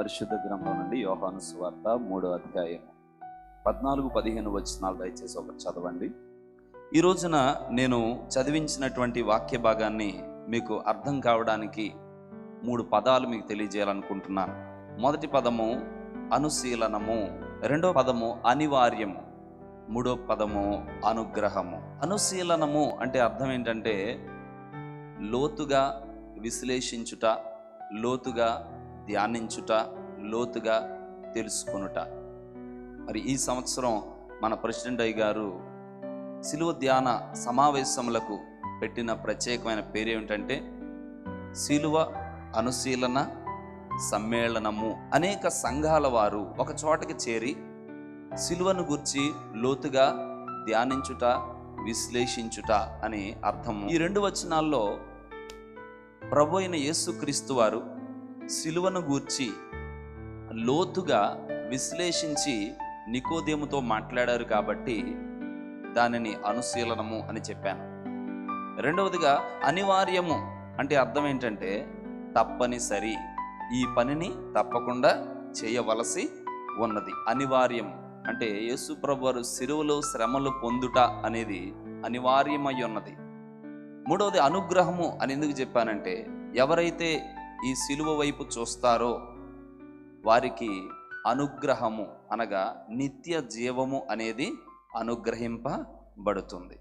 పరిశుద్ధ గ్రంథం నుండి యోహాను సువార్త మూడో అధ్యాయం పద్నాలుగు పదిహేను వచనాలు దయచేసి ఒకటి చదవండి. ఈ రోజున నేను చదివించినటువంటి వాక్య భాగాన్ని మీకు అర్థం కావడానికి మూడు పదాలు మీకు తెలియజేయాలనుకుంటున్నాను. మొదటి పదము అనుశీలనము రెండో పదము అనివార్యము మూడో పదము అనుగ్రహము. అనుశీలనము అంటే అర్థం ఏంటంటే లోతుగా విశ్లేషించుట లోతుగా ధ్యానించుట లోతుగా తెలుసుకొనుట. మరి ఈ సంవత్సరం మన ప్రెసిడెంట్ అయ్య గారు సిలువ ధ్యాన సమావేశములకు పెట్టిన ప్రత్యేకమైన పేరు ఏమిటంటే సిలువ అనుశీలన సమ్మేళనము అనేక సంఘాల వారు ఒక చోటకి చేరి సిలువను గుర్చి లోతుగా ధ్యానించుట విశ్లేషించుట అని అర్థము. ఈ రెండు వచనాల్లో ప్రభు అయిన యేసుక్రీస్తు వారు సిలువను గూర్చి లోతుగా విశ్లేషించి నికోదేముతో మాట్లాడారు కాబట్టి దానిని అనుశీలనము అని చెప్పాను. రెండవదిగా అనివార్యము అంటే అర్థం ఏంటంటే తప్పనిసరి. ఈ పనిని తప్పకుండా చేయవలసి ఉన్నది. అనివార్యం అంటే యేసు ప్రభు వారు శ్రమలు పొందుట అనేది అనివార్యమై ఉన్నది. మూడవది అనుగ్రహము అని ఎందుకు చెప్పానంటే ఎవరైతే ఈ సిలువ వైపు చూస్తారో వారికి అనుగ్రహము అనగా నిత్య జీవము అనేది అనుగ్రహింపబడుతుంది.